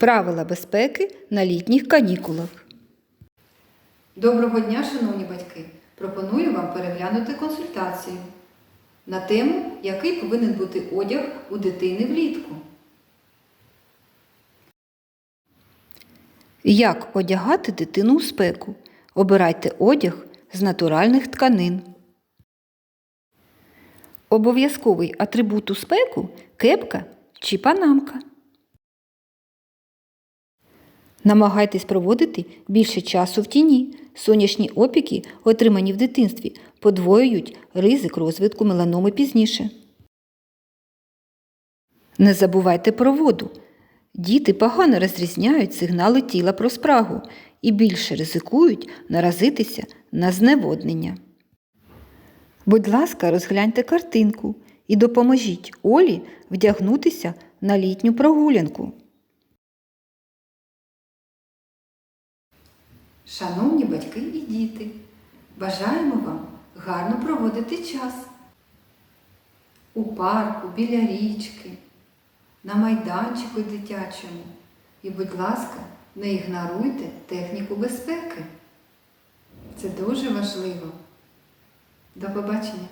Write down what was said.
Правила безпеки на літніх канікулах. Доброго дня, шановні батьки! Пропоную вам переглянути консультацію на тему, який повинен бути одяг у дитини влітку. Як одягати дитину у спеку? Обирайте одяг з натуральних тканин. Обов'язковий атрибут у спеку кепка чи панамка. Намагайтесь проводити більше часу в тіні. Сонячні опіки, отримані в дитинстві, подвоюють ризик розвитку меланоми пізніше. Не забувайте про воду. Діти погано розрізняють сигнали тіла про спрагу і більше ризикують наразитися на зневоднення. Будь ласка, розгляньте картинку і допоможіть Олі вдягнутися на літню прогулянку. Шановні батьки і діти, бажаємо вам гарно проводити час у парку, біля річки, на майданчику дитячому. І, будь ласка, не ігноруйте техніку безпеки. Це дуже важливо. До побачення!